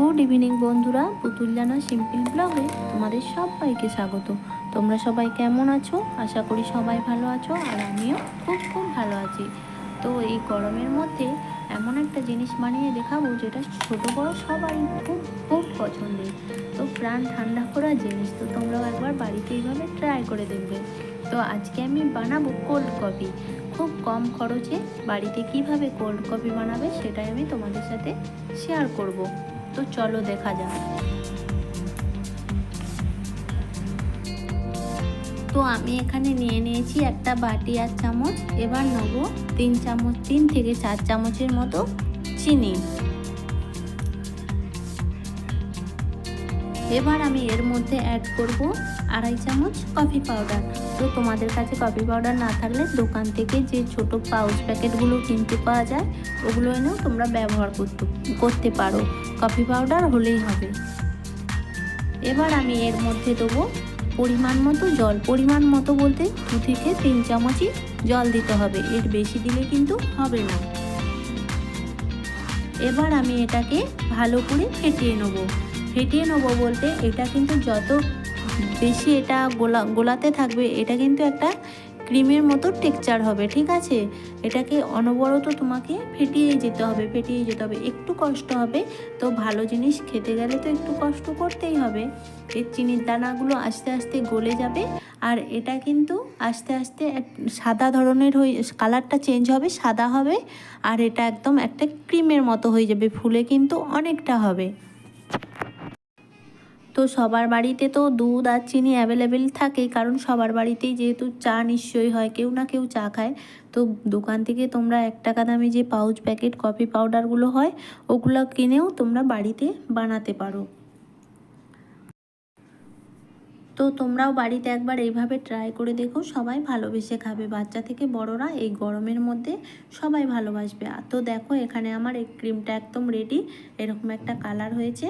Good evening বন্ধুরা পুতুল জানা সিম্পল ব্লগে তোমাদের সবাইকে স্বাগত। তোমরা সবাই কেমন আছো? আশা করি সবাই ভালো আছো আর আমিও খুব খুব ভালো আছি। তো এই গরমের মধ্যে এমন একটা জিনিস বানিয়ে দেখাবো যেটা ছোট বড় সবারই খুব খুব পছন্দের। তো প্রাণ ঠান্ডা করা জিনিস তো তোমরাও একবার বাড়িতে এইভাবে ট্রাই করে দেখবে। তো আজকে আমি বানাবো কোল্ড কফি খুব কম খরচে বাড়িতে কীভাবে কোল্ড কফি বানাবে সেটাই আমি তোমাদের সাথে শেয়ার করব। তো চলো দেখা যাক। তো আমি এখানে নিয়ে নিয়েছি একটা বাটি আর চামচ, এবার নেব তিন চামচ, তিন থেকে চার চামচের মতো চিনি। এবার আমি এর মধ্যে অ্যাড করব আড়াই চামচ কফি পাউডার তো তোমাদের কাছে কফি পাউডার না থাকলে দোকান থেকে যে ছোট পাউচ প্যাকেটগুলো কিনতে পাওয়া যায়, ওগুলো এনেও তোমরা ব্যবহার করতে করতে পারো। কফি পাউডার হলেই হবে। এবার আমি এর মধ্যে দেবো পরিমাণ মতো জল। পরিমাণ মতো বলতে দু থেকে তিন চামচই জল দিতে হবে। এর বেশি দিলে কিন্তু হবে না। এবার আমি এটাকে ভালো করে ফেটিয়ে নেব। ফেটিয়ে নেব বলতে এটা কিন্তু যত বেশি এটা গোলা, গোলাতে থাকবে, এটা কিন্তু একটা ক্রিমের মতো টেক্সচার হবে, ঠিক আছে? এটাকে অনবরত তোমাকে ফেটিয়ে যেতে হবে ফেটিয়ে যেতে হবে। একটু কষ্ট হবে, তো ভালো জিনিস খেতে গেলে তো একটু কষ্ট করতেই হবে। এর চিনির দানাগুলো আস্তে আস্তে গলে যাবে, আর এটা কিন্তু আস্তে আস্তে সাদা ধরনের হয়ে, কালারটা চেঞ্জ হবে, সাদা হবে, আর এটা একদম একটা ক্রিমের মতো হয়ে যাবে, ফুলে কিন্তু অনেকটা হবে। তো সবার বাড়িতে তো দুধ আর চিনি অ্যাভেলেবেল থাকেই, কারণ সবার বাড়িতেই যেহেতু চা নিশ্চয়ই হয়, কেউ না কেউ চা খায়। তো দোকান থেকে তোমরা এক টাকা দামে যে পাউচ প্যাকেট কফি পাউডারগুলো হয়, ওগুলো কিনেও তোমরা বাড়িতে বানাতে পারো। তো তোমরাও বাড়িতে একবার এইভাবে ট্রাই করে দেখো, সবাই ভালোবেসে খাবে। বাচ্চা থেকে বড়রা এই গরমের মধ্যে সবাই ভালোবাসবে। আর তো দেখো, এখানে আমার এই ক্রিমটা একদম রেডি এরকম একটা কালার হয়েছে।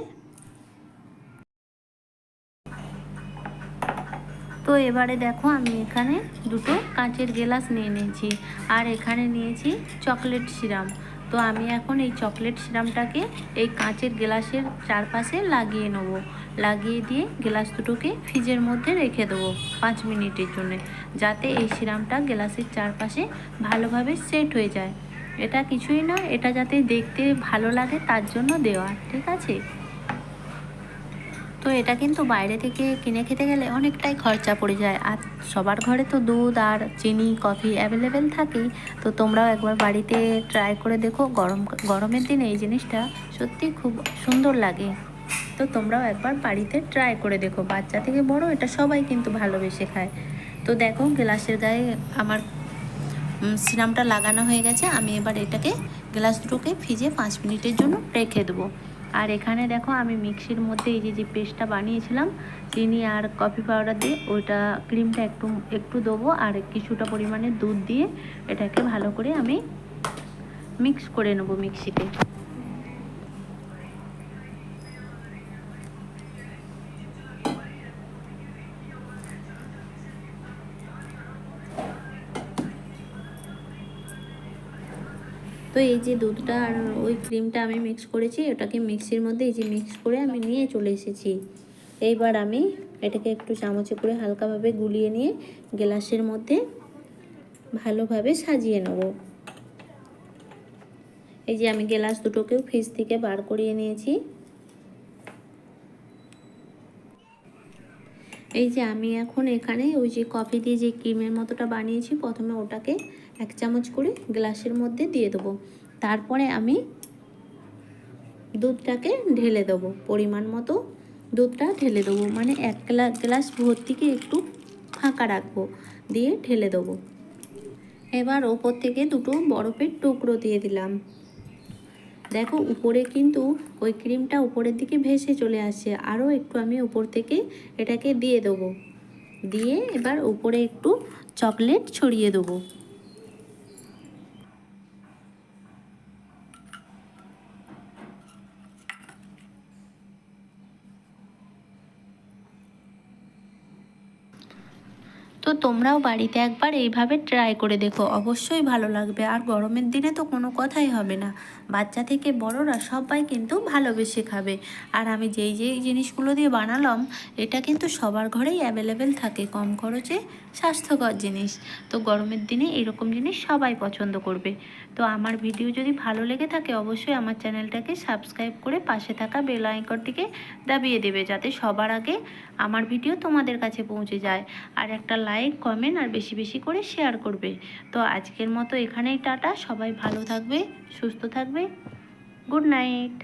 তো এবারে দেখো আমি এখানে দুটো কাঁচের গ্লাস নিয়ে নিয়েছি। আর এখানে নিয়েছি চকলেট সিরাম। তো আমি এখন এই চকলেট সিরামটাকে এই কাঁচের গ্লাসের চারপাশে লাগিয়ে নেব। লাগিয়ে দিয়ে গ্লাস দুটোকে ফ্রিজের মধ্যে রেখে দেবো পাঁচ মিনিটের জন্য, যাতে এই সিরামটা গ্লাসের চারপাশে ভালোভাবে সেট হয়ে যায়। এটা কিছুই না, এটা যাতে দেখতে ভালো লাগে তার জন্য দেওয়া, ঠিক আছে? তো এটা কিন্তু বাইরে থেকে কিনে খেতে গেলে অনেকটাই খরচা পড়ে যায়। আর সবার ঘরে তো দুধ আর চিনি, কফি অ্যাভেলেবেল থাকেই। তো তোমরাও একবার বাড়িতে ট্রাই করে দেখো। গরম, গরমের দিনে এই জিনিসটা সত্যি খুব সুন্দর লাগে। তো তোমরাও একবার বাড়িতে ট্রাই করে দেখো। বাচ্চা থেকে বড় এটা সবাই কিন্তু ভালোবেসে খায়। তো দেখো, গ্লাসের গায়ে আমার সিরামটা লাগানো হয়ে গেছে। আমি এবার এটাকে গ্লাস দুটোকে ফ্রিজে পাঁচ মিনিটের জন্য রেখে দেবো। আর এখানে দেখো আমি মিক্সির মধ্যে এই যে যে পেস্টটা বানিয়েছিলাম, চিনি আর কফি পাউডার দিয়ে ওইটা ক্রিমটা একটু একটু দেবো আর কিছুটা পরিমাণে দুধ দিয়ে এটাকে ভালো করে আমি মিক্স করে নেব মিক্সিতে। এই যে দুধটা আর ওই ক্রিমটা আমি মিক্স করেছি, ওটাকে মিক্সির মধ্যে এই যে মিক্স করে আমি নিয়ে চলে এসেছি। এইবার আমি এটাকে একটু চামচে করে হালকাভাবে গুলিয়ে নিয়ে গ্লাসের মধ্যে ভালোভাবে সাজিয়ে নেব। এই যে আমি গ্লাস দুটোকেও ফ্রিজ থেকে বার করিয়ে নিয়েছি। এই যে আমি এখন এখানে ওই যে কফি দিয়ে যে ক্রিমের মতোটা বানিয়েছি, প্রথমে ওটাকে এক চামচ করে গ্লাসের মধ্যে দিয়ে দেবো। তারপরে আমি দুধটাকে ঢেলে দেবো। পরিমাণ মতো দুধটা ঢেলে দেবো। মানে এক গ্লাস ভর্তিকে একটু ফাঁকা রাখব, দিয়ে ঢেলে দেবো। এবার ওপর থেকে দুটো বরফের টুকরো দিয়ে দিলাম। দেখো, উপরে কিন্তু ওই ক্রিমটা উপরের দিকে ভেসে চলে আসছে। আরও একটু আমি উপর থেকে এটাকে দিয়ে দেবো। দিয়ে এবার উপরে একটু চকলেট ছড়িয়ে দেবো। তো তোমরাও বাড়িতে একবার এইভাবে ট্রাই করে দেখো। অবশ্যই ভালো লাগবে। আর গরমের দিনে তো কোনো কথাই হবে না। বাচ্চা থেকে বড়রা সবাই কিন্তু ভালোবেসে খাবে। আর আমি যেই যেই জিনিসগুলো দিয়ে বানালাম, এটা কিন্তু সবার ঘরেই অ্যাভেলেবেল থাকে। কম খরচে স্বাস্থ্যকর জিনিস। তো গরমের দিনে এরকম জিনিস সবাই পছন্দ করবে। তো আমার ভিডিও যদি ভালো লেগে থাকে, অবশ্যই আমার চ্যানেলটাকে সাবস্ক্রাইব করে পাশে থাকা বেল আইকনটিকে দাবিয়ে দেবে, যাতে সবার আগে আমার ভিডিও তোমাদের কাছে পৌঁছে যায়। আর একটা লাইক, কমেন্ট আর বেশি বেশি করে শেয়ার করবে। তো আজকের মতো এখানেই টাটা। সবাই ভালো থাকবে, সুস্থ থাকবে। Good night.